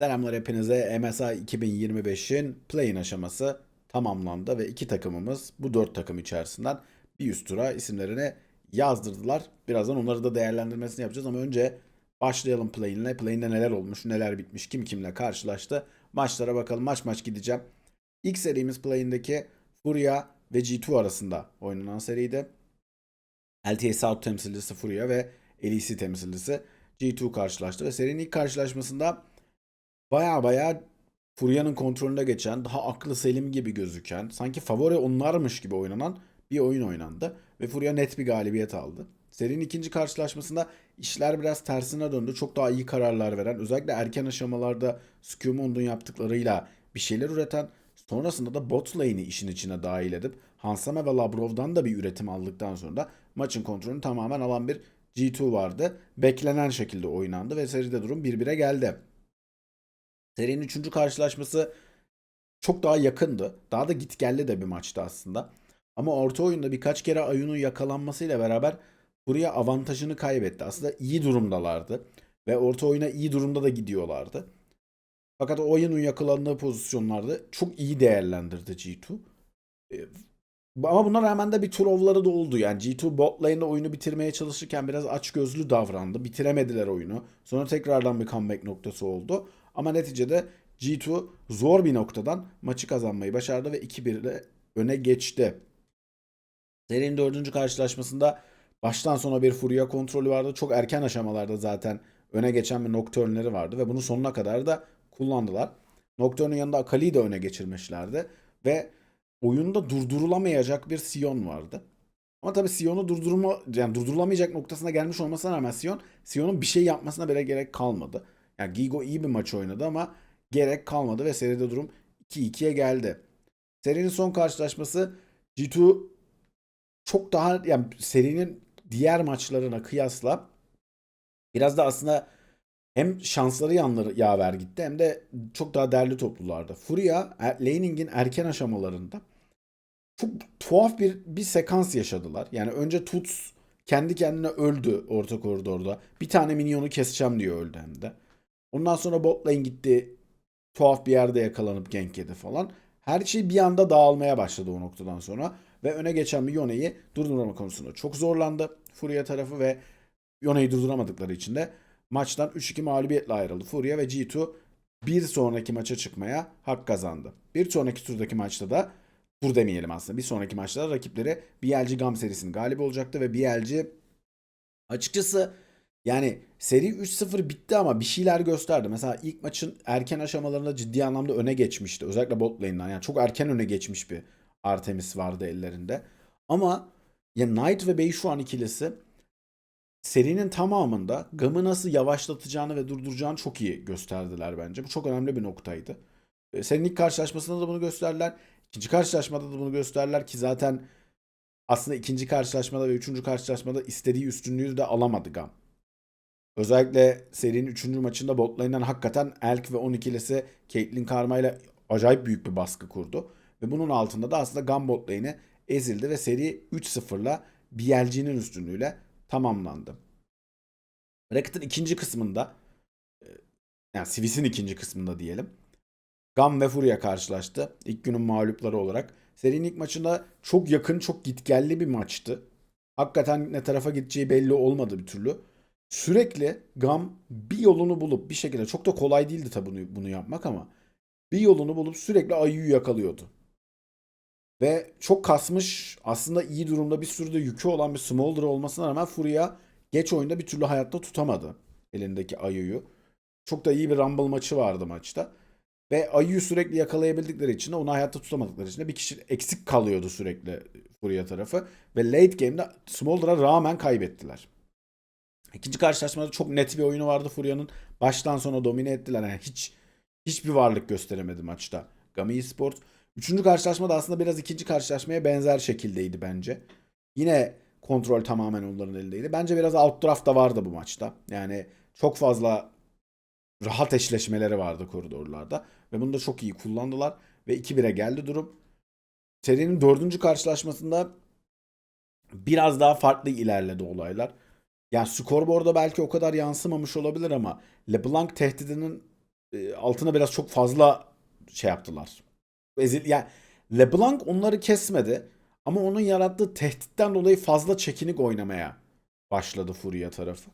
Selamlar hepinize. MSI 2025'in play-in aşaması tamamlandı ve iki takımımız bu dört takım içerisinden bir üst tura isimlerini yazdırdılar. Birazdan onları da değerlendirmesini yapacağız ama önce başlayalım play-in'le. Play-in'de neler olmuş, neler bitmiş, kim kimle karşılaştı. Maçlara bakalım. Maç maç gideceğim. İlk serimiz play-in'deki Furia ve G2 arasında oynanan seriydi. LTA South temsilcisi Furia ve LEC temsilcisi G2 karşılaştı ve serinin ilk karşılaşmasında baya baya Furya'nın kontrolünde geçen, daha aklı selim gibi gözüken, sanki favori onlarmış gibi oynanan bir oyun oynandı. Ve Furya net bir galibiyet aldı. Serinin ikinci karşılaşmasında işler biraz tersine döndü. Çok daha iyi kararlar veren, özellikle erken aşamalarda Skumund'un yaptıklarıyla bir şeyler üreten, sonrasında da bot lane'i işin içine dahil edip Hansame ve Labrov'dan da bir üretim aldıktan sonra da maçın kontrolünü tamamen alan bir G2 vardı. Beklenen şekilde oynandı ve seride durum 1-1'e geldi. Serinin üçüncü karşılaşması çok daha yakındı. Daha da gitgelli de bir maçtı aslında. Ama orta oyunda birkaç kere Ayun'un yakalanmasıyla beraber buraya avantajını kaybetti. Aslında iyi durumdalardı. Ve orta oyuna iyi durumda da gidiyorlardı. Fakat o Ayun'un yakalandığı pozisyonlarda çok iyi değerlendirdi G2. Ee, Ama buna rağmen de bir tur ovları da oldu. Yani G2 bot lane'de oyunu bitirmeye çalışırken biraz açgözlü davrandı. Bitiremediler oyunu. Sonra tekrardan bir comeback noktası oldu. Ama neticede G2 zor bir noktadan maçı kazanmayı başardı ve 2-1 ile öne geçti. Serinin dördüncü karşılaşmasında baştan sona bir furya kontrolü vardı. Çok erken aşamalarda zaten öne geçen bir Nocturne'leri vardı ve bunu sonuna kadar da kullandılar. Nocturne'un yanında Akali'yi de öne geçirmişlerdi ve oyunda durdurulamayacak bir Sion vardı. Ama tabii Sion'u durdurma yani durdurulamayacak noktasına gelmiş olmasına rağmen Sion Sion'un bir şey yapmasına bile gerek kalmadı. Yani Gigo iyi bir maç oynadı ama gerek kalmadı ve seride durum 2-2'ye geldi. Serinin son karşılaşması G2 çok daha yani serinin diğer maçlarına kıyasla biraz da aslında hem şansları yanları yaver gitti hem de çok daha derli toplulardı. Furia er- laning'in erken aşamalarında çok tuhaf bir bir sekans yaşadılar. Yani önce Tuts kendi kendine öldü orta koridorda. Bir tane minyonu keseceğim diye öldü hem de. Ondan sonra bot gitti. Tuhaf bir yerde yakalanıp gank yedi falan. Her şey bir anda dağılmaya başladı o noktadan sonra. Ve öne geçen bir Yone'yi durdurma konusunda çok zorlandı. Furia tarafı ve Yone'yi durduramadıkları için de maçtan 3-2 mağlubiyetle ayrıldı. Furia ve G2 bir sonraki maça çıkmaya hak kazandı. Bir sonraki turdaki maçta da tur demeyelim aslında. Bir sonraki maçta da rakipleri BLG Gam serisinin galibi olacaktı ve BLG açıkçası yani seri 3-0 bitti ama bir şeyler gösterdi. Mesela ilk maçın erken aşamalarında ciddi anlamda öne geçmişti. Özellikle bot lane'den. Yani çok erken öne geçmiş bir Artemis vardı ellerinde. Ama ya Knight ve Beyshuan ikilisi serinin tamamında Gam'ı nasıl yavaşlatacağını ve durduracağını çok iyi gösterdiler bence. Bu çok önemli bir noktaydı. E, Serinin ilk karşılaşmasında da bunu gösterdiler. İkinci karşılaşmada da bunu gösterdiler ki zaten aslında ikinci karşılaşmada ve üçüncü karşılaşmada istediği üstünlüğü de alamadı Gam. Özellikle serinin 3. maçında bot lane'den hakikaten Elk ve 12'lisi Caitlyn Karma ile acayip büyük bir baskı kurdu. Ve bunun altında da aslında Gam bot lane'i ezildi ve seri 3-0'la BLG'nin üstünlüğüyle tamamlandı. Bracket'ın ikinci kısmında e, yani Sivis'in ikinci kısmında diyelim. Gam ve Furia karşılaştı. İlk günün mağlupları olarak. Serinin ilk maçında çok yakın, çok gitgelli bir maçtı. Hakikaten ne tarafa gideceği belli olmadı bir türlü. Sürekli Gam bir yolunu bulup bir şekilde çok da kolay değildi tabii bunu, bunu yapmak ama bir yolunu bulup sürekli Ayu'yu yakalıyordu. Ve çok kasmış aslında iyi durumda bir sürü de yükü olan bir Smolder olmasına rağmen Furia geç oyunda bir türlü hayatta tutamadı elindeki Ayu'yu. Çok da iyi bir Rumble maçı vardı maçta. Ve Ayu'yu sürekli yakalayabildikleri için de onu hayatta tutamadıkları için de bir kişi eksik kalıyordu sürekli Furia tarafı. Ve late game'de Smolder'a rağmen kaybettiler. İkinci karşılaşmada çok net bir oyunu vardı Furia'nın. Baştan sona domine ettiler. Yani hiç hiçbir varlık gösteremedi maçta Gami Esports. Üçüncü karşılaşma da aslında biraz ikinci karşılaşmaya benzer şekildeydi bence. Yine kontrol tamamen onların elindeydi. Bence biraz outdraft da vardı bu maçta. Yani çok fazla rahat eşleşmeleri vardı koridorlarda. Ve bunu da çok iyi kullandılar. Ve 2-1'e geldi durum. Serinin dördüncü karşılaşmasında biraz daha farklı ilerledi olaylar. Yani skorboarda belki o kadar yansımamış olabilir ama LeBlanc tehdidinin e, altına biraz çok fazla şey yaptılar. Ezil yani LeBlanc onları kesmedi ama onun yarattığı tehditten dolayı fazla çekinik oynamaya başladı Furia tarafı.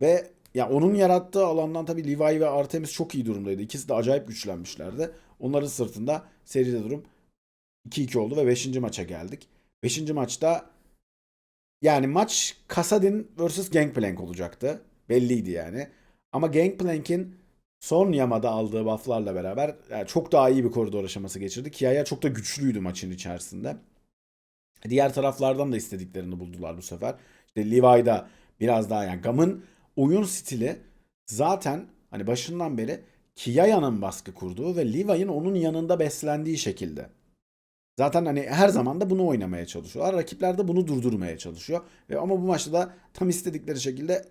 Ve ya onun yarattığı alandan tabii Levi ve Artemis çok iyi durumdaydı. İkisi de acayip güçlenmişlerdi. Onların sırtında seride durum 2-2 oldu ve 5. maça geldik. 5. maçta yani maç Kasadin vs Gangplank olacaktı. Belliydi yani. Ama Gangplank'in son yamada aldığı bufflarla beraber yani çok daha iyi bir koridor aşaması geçirdi. Kiaya çok da güçlüydü maçın içerisinde. Diğer taraflardan da istediklerini buldular bu sefer. İşte Levi'da biraz daha yani Gam'ın oyun stili zaten hani başından beri Kiaya'nın baskı kurduğu ve Levi'nin onun yanında beslendiği şekilde. Zaten hani her zaman da bunu oynamaya çalışıyorlar. Rakipler de bunu durdurmaya çalışıyor. Ve ama bu maçta da tam istedikleri şekilde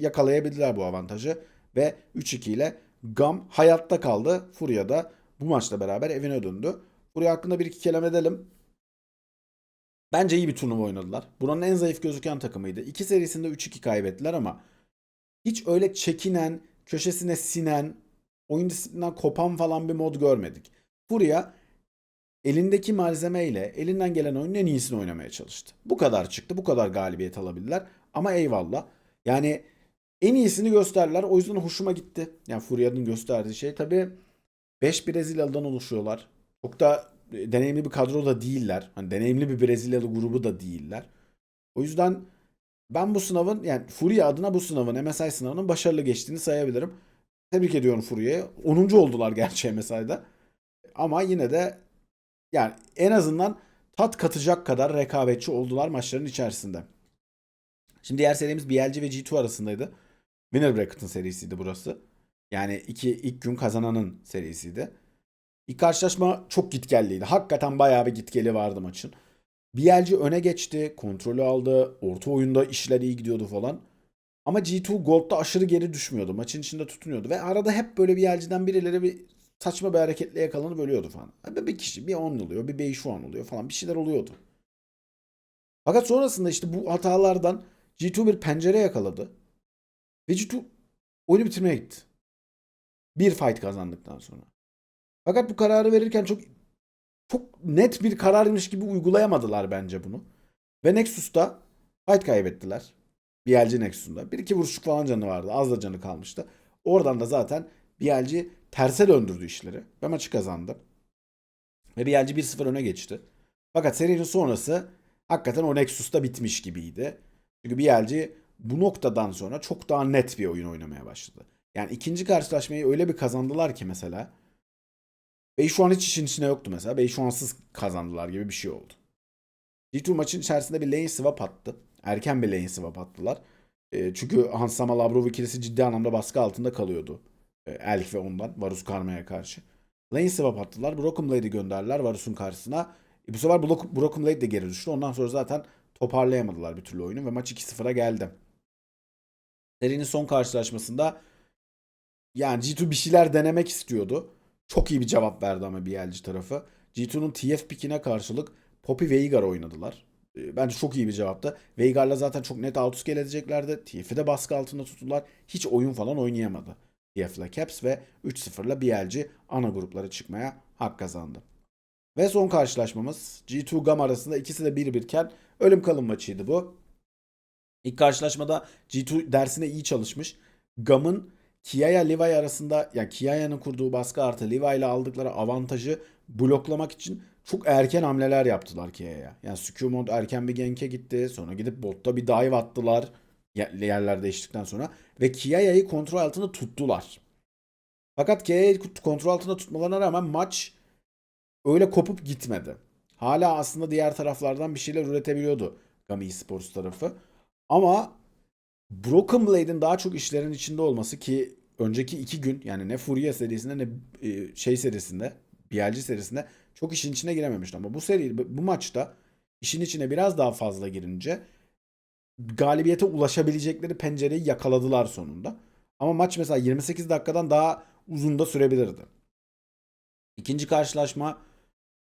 yakalayabildiler bu avantajı. Ve 3-2 ile Gam hayatta kaldı. Furia da bu maçla beraber evine döndü. Furia hakkında bir iki kelam edelim. Bence iyi bir turnuva oynadılar. Buranın en zayıf gözüken takımıydı. İki serisinde 3-2 kaybettiler ama hiç öyle çekinen, köşesine sinen, oyun disiplinden kopan falan bir mod görmedik. Furia elindeki malzemeyle elinden gelen oyunun en iyisini oynamaya çalıştı. Bu kadar çıktı, bu kadar galibiyet alabildiler. Ama eyvallah. Yani en iyisini gösterdiler. O yüzden hoşuma gitti. Yani Furia'nın gösterdiği şey. Tabii 5 Brezilyalı'dan oluşuyorlar. Çok da e, deneyimli bir kadro da değiller. Hani deneyimli bir Brezilyalı grubu da değiller. O yüzden ben bu sınavın yani Furia adına bu sınavın MSI sınavının başarılı geçtiğini sayabilirim. Tebrik ediyorum Furia'yı. 10. oldular gerçi MSI'da. Ama yine de yani en azından tat katacak kadar rekabetçi oldular maçların içerisinde. Şimdi diğer serimiz BLG ve G2 arasındaydı. Winner Bracket'ın serisiydi burası. Yani iki ilk gün kazananın serisiydi. İlk karşılaşma çok gitgelliydi. Hakikaten bayağı bir gitgeli vardı maçın. BLG öne geçti, kontrolü aldı, orta oyunda işler iyi gidiyordu falan. Ama G2 Gold'da aşırı geri düşmüyordu. Maçın içinde tutunuyordu ve arada hep böyle BLG'den birileri bir saçma bir hareketle yakalanıp ölüyordu falan. Bir bir kişi bir 10 oluyor, bir 5 şu an oluyor falan bir şeyler oluyordu. Fakat sonrasında işte bu hatalardan G2 bir pencere yakaladı. Ve G2 oyunu bitirmeye gitti. Bir fight kazandıktan sonra. Fakat bu kararı verirken çok çok net bir kararmış gibi uygulayamadılar bence bunu. Ve Nexus'ta fight kaybettiler. BLG Nexus'unda. Bir iki vuruşluk falan canı vardı. Az da canı kalmıştı. Oradan da zaten BLG terse döndürdü işleri. Ve maçı kazandı. Ve BLG 1-0 öne geçti. Fakat serinin sonrası hakikaten o Nexus'ta bitmiş gibiydi. Çünkü BLG bu noktadan sonra çok daha net bir oyun oynamaya başladı. Yani ikinci karşılaşmayı öyle bir kazandılar ki mesela. Bey şu an hiç işin içine yoktu mesela. Bey şu ansız kazandılar gibi bir şey oldu. G2 maçın içerisinde bir lane swap attı. Erken bir lane swap attılar. E, çünkü Hansama Labrov ikilisi ciddi anlamda baskı altında kalıyordu. E, Elk ve ondan Varus Karma'ya karşı. Lane swap attılar. Broken Blade'i gönderdiler Varus'un karşısına. E, bu sefer Bro- Broken Blade de geri düştü. Ondan sonra zaten toparlayamadılar bir türlü oyunu ve maç 2-0'a geldi. Serinin son karşılaşmasında yani G2 bir şeyler denemek istiyordu. Çok iyi bir cevap verdi ama BLG tarafı. G2'nun TF pickine karşılık Poppy Veigar oynadılar. E, Bence çok iyi bir cevaptı. Veigar'la zaten çok net outscale edeceklerdi. TF'i de baskı altında tuttular. Hiç oyun falan oynayamadı. TF'le Caps ve 3-0'la BLG ana gruplara çıkmaya hak kazandı. Ve son karşılaşmamız G2 Gam arasında ikisi de 1-1 iken ölüm kalım maçıydı bu. İlk karşılaşmada G2 dersine iyi çalışmış. Gam'ın Kiaya Levi arasında yani Kiaya'nın kurduğu baskı artı Levi ile aldıkları avantajı bloklamak için çok erken hamleler yaptılar Kiaya'ya. Yani Skumond erken bir genke gitti. Sonra gidip botta bir dive attılar. Yerler değiştikten sonra. Ve Kiaya'yı kontrol altında tuttular. Fakat Kiaya'yı kontrol altında tutmalarına rağmen maç öyle kopup gitmedi. Hala aslında diğer taraflardan bir şeyler üretebiliyordu Gami Esports tarafı. Ama Broken Blade'in daha çok işlerin içinde olması ki önceki iki gün yani ne Furia serisinde ne e, şey serisinde BLG serisinde çok işin içine girememişti ama bu seri bu maçta işin içine biraz daha fazla girince galibiyete ulaşabilecekleri pencereyi yakaladılar sonunda. Ama maç mesela 28 dakikadan daha uzun da sürebilirdi. İkinci karşılaşma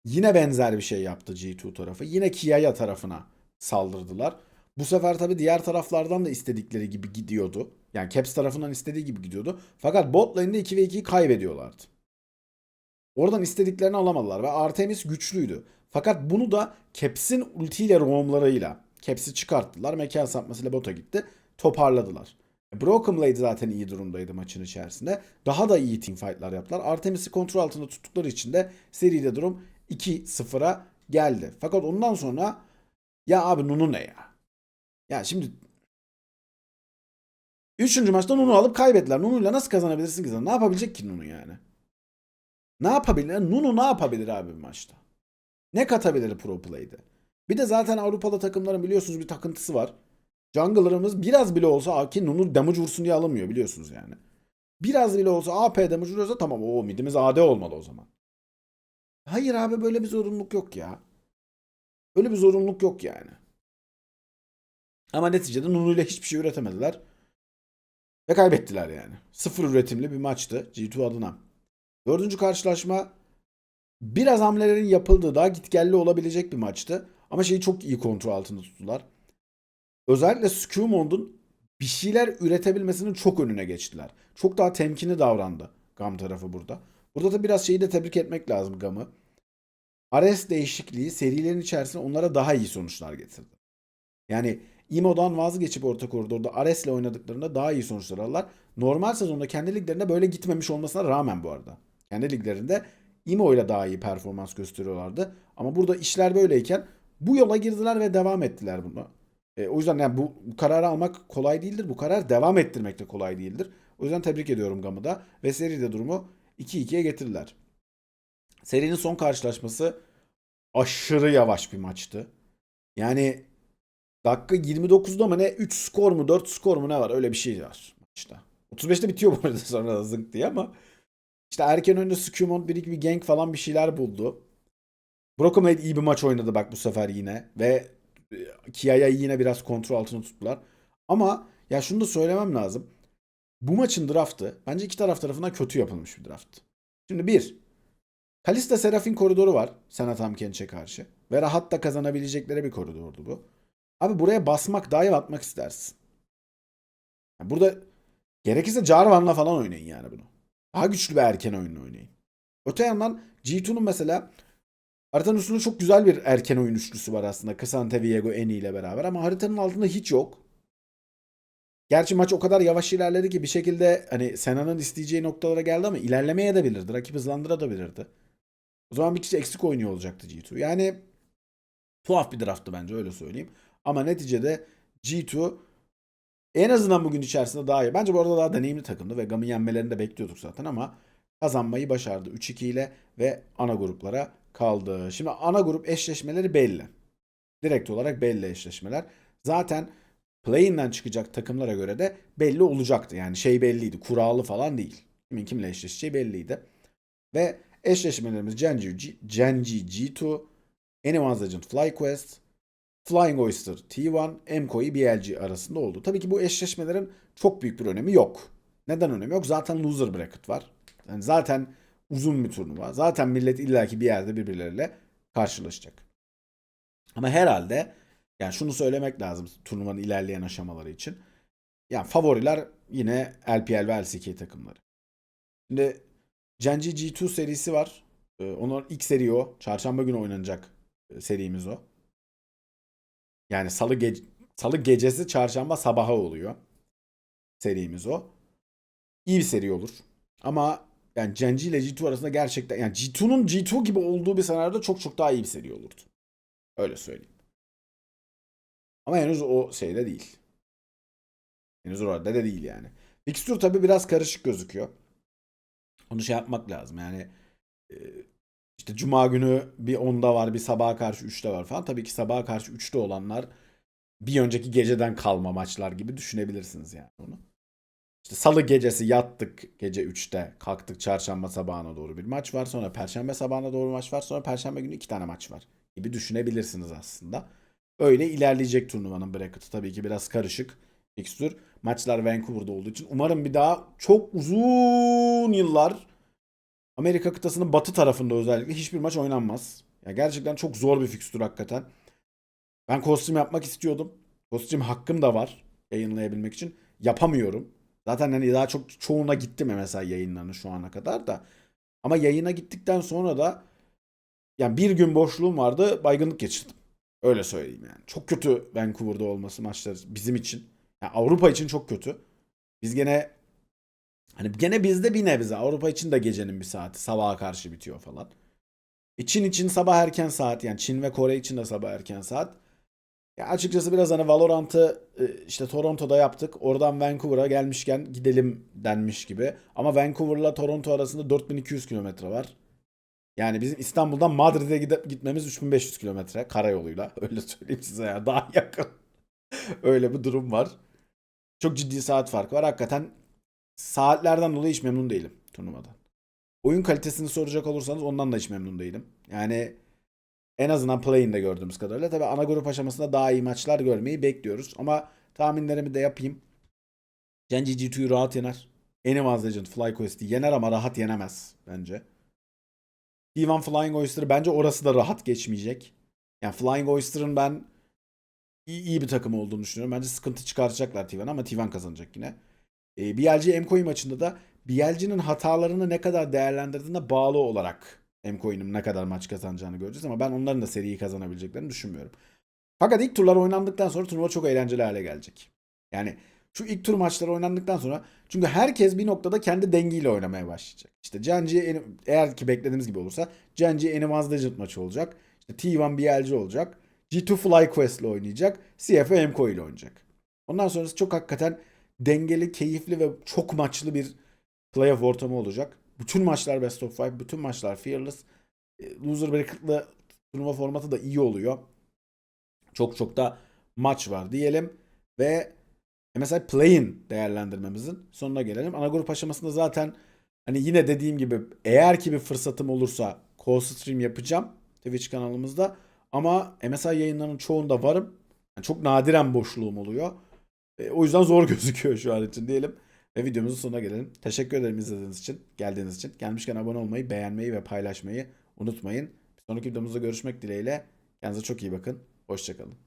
yine benzer bir şey yaptı G2 tarafı. Yine Kiaya tarafına saldırdılar. Bu sefer tabii diğer taraflardan da istedikleri gibi gidiyordu. Yani Caps tarafından istediği gibi gidiyordu. Fakat bot lane'de 2 ve 2'yi kaybediyorlardı. Oradan istediklerini alamadılar ve Artemis güçlüydü. Fakat bunu da Caps'in ultiyle roamlarıyla Caps'i çıkarttılar. Mekan sapmasıyla bota gitti. Toparladılar. Broken Blade zaten iyi durumdaydı maçın içerisinde. Daha da iyi teamfight'lar yaptılar. Artemis'i kontrol altında tuttukları için de seride durum 2-0'a geldi. Fakat ondan sonra ya abi Nunu ne ya? Ya şimdi Üçüncü maçta Nunu alıp kaybettiler. Nunu'yla nasıl kazanabilirsin ki? Ne yapabilecek ki Nunu yani? Ne yapabilir? Nunu ne yapabilir abi bir maçta? Ne katabilir Pro Play'de? Bir de zaten Avrupalı takımların biliyorsunuz bir takıntısı var. Jungler'ımız biraz bile olsa ki Nunu damage vursun diye alınmıyor biliyorsunuz yani. Biraz bile olsa AP damage vuruyorsa tamam o midimiz AD olmalı o zaman. Hayır abi böyle bir zorunluluk yok ya. Böyle bir zorunluluk yok yani. Ama neticede Nunu ile hiçbir şey üretemediler. Ve kaybettiler yani. Sıfır üretimli bir maçtı G2 adına. Dördüncü karşılaşma biraz hamlelerin yapıldığı daha gitgelli olabilecek bir maçtı. Ama şeyi çok iyi kontrol altında tuttular. Özellikle Skumond'un bir şeyler üretebilmesinin çok önüne geçtiler. Çok daha temkinli davrandı Gam tarafı burada. Burada da biraz şeyi de tebrik etmek lazım Gam'ı. Ares değişikliği serilerin içerisinde onlara daha iyi sonuçlar getirdi. Yani Imo'dan vazgeçip orta koridorda Ares'le oynadıklarında daha iyi sonuçlar aldılar. Normal sezonda kendi liglerinde böyle gitmemiş olmasına rağmen bu arada. Kendi liglerinde Imo ile daha iyi performans gösteriyorlardı. Ama burada işler böyleyken bu yola girdiler ve devam ettiler bunu. E, o yüzden yani bu, kararı almak kolay değildir. Bu karar devam ettirmek de kolay değildir. O yüzden tebrik ediyorum Gam'ı da. Ve seride durumu 2-2'ye getirdiler. Serinin son karşılaşması aşırı yavaş bir maçtı. Yani dakika 29'da mı ne 3 skor mu 4 skor mu ne var öyle bir şey var maçta. 35'te bitiyor bu arada sonra zınk diye ama işte erken oyunda Skumon bir iki bir gank falan bir şeyler buldu. Blade iyi bir maç oynadı bak bu sefer yine ve e, Kia'ya yine biraz kontrol altına tuttular. Ama ya şunu da söylemem lazım. Bu maçın draftı bence iki taraf tarafından kötü yapılmış bir draft. Şimdi bir, Kalista Serafin koridoru var Senat Amkenç'e karşı. Ve rahat da kazanabilecekleri bir koridordu bu. Abi buraya basmak, dive atmak istersin. Yani burada gerekirse Jarvan'la falan oynayın yani bunu. Daha güçlü bir erken oyunla oynayın. Öte yandan G2'nun mesela haritanın üstünde çok güzel bir erken oyun üçlüsü var aslında. Kısante, Viego, Eni ile beraber ama haritanın altında hiç yok. Gerçi maç o kadar yavaş ilerledi ki bir şekilde hani Sena'nın isteyeceği noktalara geldi ama ilerlemeye de bilirdi. Rakip hızlandırabilirdi. O zaman bir kişi eksik oynuyor olacaktı G2. Yani tuhaf bir drafttı bence öyle söyleyeyim. Ama neticede G2 en azından bugün içerisinde daha iyi. Bence bu arada daha deneyimli takımdı ve Gam'ı yenmelerini de bekliyorduk zaten ama kazanmayı başardı 3-2 ile ve ana gruplara kaldı. Şimdi ana grup eşleşmeleri belli. Direkt olarak belli eşleşmeler. Zaten play-in'den çıkacak takımlara göre de belli olacaktı. Yani şey belliydi. Kuralı falan değil. Kimin kimle eşleşeceği belliydi. Ve eşleşmelerimiz Genji, Genji G2, Anyone's Legend FlyQuest, Flying Oyster T1, Mko'yu BLG arasında oldu. Tabii ki bu eşleşmelerin çok büyük bir önemi yok. Neden önemi yok? Zaten loser bracket var. Yani zaten uzun bir turnuva. Zaten millet illaki bir yerde birbirleriyle karşılaşacak. Ama herhalde yani şunu söylemek lazım turnuvanın ilerleyen aşamaları için. Yani favoriler yine LPL ve LCK takımları. Şimdi Genji G2 serisi var. Ee, Onun ilk seri o. Çarşamba günü oynanacak e, serimiz o. Yani salı ge- salı gecesi çarşamba sabaha oluyor. Serimiz o. İyi bir seri olur. Ama yani Genji ile G2 arasında gerçekten yani G2'nun G2 gibi olduğu bir senaryoda çok çok daha iyi bir seri olurdu. Öyle söyleyeyim. Ama henüz o şeyde değil. Henüz orada da değil yani. Fixture tabii biraz karışık gözüküyor. Onu şey yapmak lazım yani e, işte cuma günü bir 10'da var bir sabaha karşı 3'te var falan. Tabii ki sabaha karşı 3'te olanlar bir önceki geceden kalma maçlar gibi düşünebilirsiniz yani onu. İşte salı gecesi yattık gece 3'te kalktık çarşamba sabahına doğru bir maç var. Sonra perşembe sabahına doğru maç var. Sonra perşembe günü iki tane maç var gibi düşünebilirsiniz aslında. Öyle ilerleyecek turnuvanın bracket'ı tabii ki biraz karışık. Fixture. Maçlar Vancouver'da olduğu için umarım bir daha çok uzun yıllar Amerika kıtasının batı tarafında özellikle hiçbir maç oynanmaz. Ya gerçekten çok zor bir fikstür hakikaten. Ben kostüm yapmak istiyordum. Kostüm hakkım da var yayınlayabilmek için. Yapamıyorum. Zaten hani daha çok çoğuna gittim mesela yayınlarını şu ana kadar da. Ama yayına gittikten sonra da yani bir gün boşluğum vardı baygınlık geçirdim. Öyle söyleyeyim yani. Çok kötü Vancouver'da olması maçlar bizim için. Yani Avrupa için çok kötü. Biz gene hani gene bizde bir nebze. Avrupa için de gecenin bir saati. Sabaha karşı bitiyor falan. E Çin için sabah erken saat. Yani Çin ve Kore için de sabah erken saat. Ya açıkçası biraz hani Valorant'ı e, işte Toronto'da yaptık. Oradan Vancouver'a gelmişken gidelim denmiş gibi. Ama Vancouver'la Toronto arasında 4200 kilometre var. Yani bizim İstanbul'dan Madrid'e gidip gitmemiz 3500 kilometre karayoluyla. Öyle söyleyeyim size ya daha yakın. Öyle bir durum var. Çok ciddi saat farkı var. Hakikaten saatlerden dolayı hiç memnun değilim turnuvadan. Oyun kalitesini soracak olursanız ondan da hiç memnun değilim. Yani en azından play'inde gördüğümüz kadarıyla. Tabii ana grup aşamasında daha iyi maçlar görmeyi bekliyoruz. Ama tahminlerimi de yapayım. Genji G2'yu rahat yener. Animals Legend Fly Quest'i yener ama rahat yenemez bence. T1 Flying Oyster bence orası da rahat geçmeyecek. Yani Flying Oyster'ın ben iyi, iyi bir takım olduğunu düşünüyorum. Bence sıkıntı çıkaracaklar T1 ama T1 kazanacak yine. E, BLG Mcoin maçında da BLG'nin hatalarını ne kadar değerlendirdiğine bağlı olarak Mcoin'in ne kadar maç kazanacağını göreceğiz ama ben onların da seriyi kazanabileceklerini düşünmüyorum. Fakat ilk turlar oynandıktan sonra turnuva çok eğlenceli hale gelecek. Yani şu ilk tur maçları oynandıktan sonra çünkü herkes bir noktada kendi dengiyle oynamaya başlayacak. İşte Genji eğer ki beklediğimiz gibi olursa Genji Animals Legend maçı olacak. İşte T1 BLG olacak. G2 Fly Quest ile oynayacak. CF MCO ile oynayacak. Ondan sonrası çok hakikaten dengeli, keyifli ve çok maçlı bir playoff ortamı olacak. Bütün maçlar best of five, bütün maçlar fearless. E, Loser bracket'lı turnuva formatı da iyi oluyor. Çok çok da maç var diyelim. Ve mesela play-in değerlendirmemizin sonuna gelelim. Ana grup aşamasında zaten hani yine dediğim gibi eğer ki bir fırsatım olursa call stream yapacağım Twitch kanalımızda. Ama MSI yayınlarının çoğunda varım. Yani çok nadiren boşluğum oluyor. E, o yüzden zor gözüküyor şu an için diyelim. Ve videomuzun sonuna gelelim. Teşekkür ederim izlediğiniz için, geldiğiniz için. Gelmişken abone olmayı, beğenmeyi ve paylaşmayı unutmayın. Bir sonraki videomuzda görüşmek dileğiyle. Kendinize çok iyi bakın. Hoşçakalın.